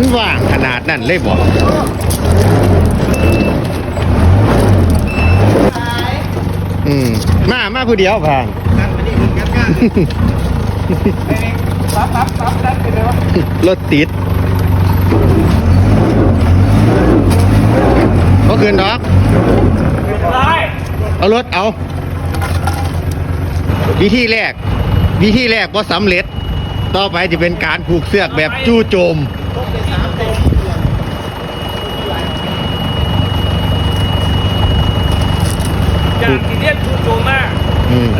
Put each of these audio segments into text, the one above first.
มันว่างขนาดนั้นเลยบอกอืมมามาผู้เดียวผ่านปั๊บปั๊บปั๊บนั่นเป็นไงรถติดก็คืนดอกเอารถเอา วิธีแรก วิธีแรกก็สำเร็จ ต่อไปจะเป็นการผูกเสือกแบบจู่โจม จากที่เรียกชูโจมากอืม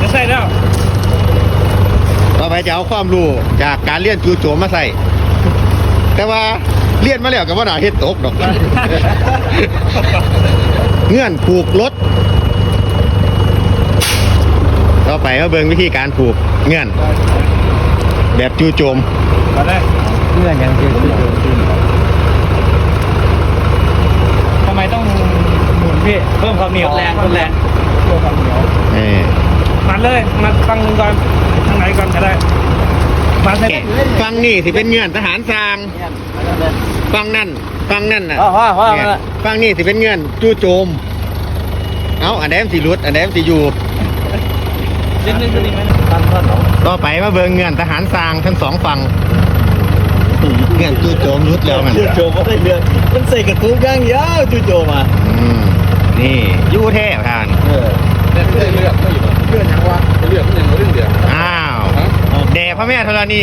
จะใส่แล้ว ต่อไปจะเอาความรู้จากการเรียนจู่โจมมาใส่ แต่ว่าเรียนมาแล้วกับว่าหนาเฮ็ดตกดอก เงื่อนผูกรถ ต่อไปก็เบิ่งวิธีการผูกเงื่อน แบบจู่โจมมาเลยเพื่อนยังเจอที่โดนที่ทำไมต้องหมุนพี่เพิ่มความเหนียวแรงแรงเพิ่มความเหนียวเออมาเลยมาตั้งก่อนทางไหนก่อนก็ได้มาใส่ฟังนี่ที่เป็นเงื่อนทหารสร้างฟังนั่นฟังนั่นน่ะอ๋อว่าว่าเนี่ยฟังนี่สิเป็นเงื่อนจู่โจม เอาอันแดมสิรุดอันแดมสิอยู่เล่นเล่นดีไหมตั้งต้นเหรอ ต่อไปมาเบิ่งเงื่อนทหารสร้างทั้งสองฝั่งเงื่อนจู่โจมรุดแล้วมันจู่โจมก็ได้เรื่องมันใส่กระตุ้งย่างยาวจู่โจมอะอืมนี่อยู่แท้ทานเออเลือกเลือกไม่อยู่เพื่อนยังวะเลือกมันยังเรื่องเดียวอ้าวแด่พระแม่ธรณี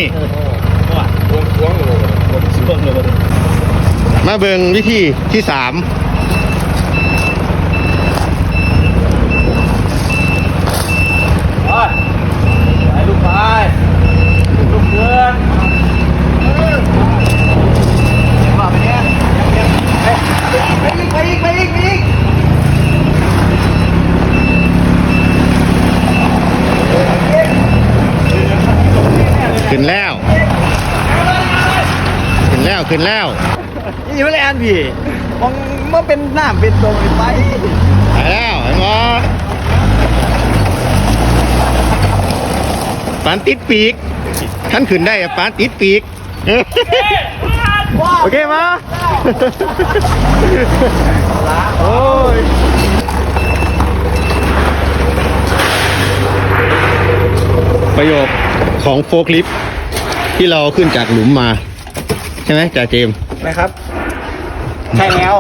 ว่าวงวงโลผมช่วงเลยวันนี้มาเบิ่งวิธีที่สาม ไปไปลูกไปลูกเพื่อนมาไปเนี่ยไปอีกไปอีกไปอีกไปอีก ขึ้นแล้ว ขึ้นแล้วขึ้นแล้วนี่ไม่ได้อ่านพี่มันมันเป็นหน้าเป็นตรงเป็นไปไปแล้วเห็นบ่ปานติดปีกท่านขึ้นได้อะปานติดปีกโอเคมาโอ้ย ประโยคของโฟกลิฟที่เราขึ้นจากหลุมมา ใช่ไหมจ่าเจมส์นะครับ ใช่แล้ว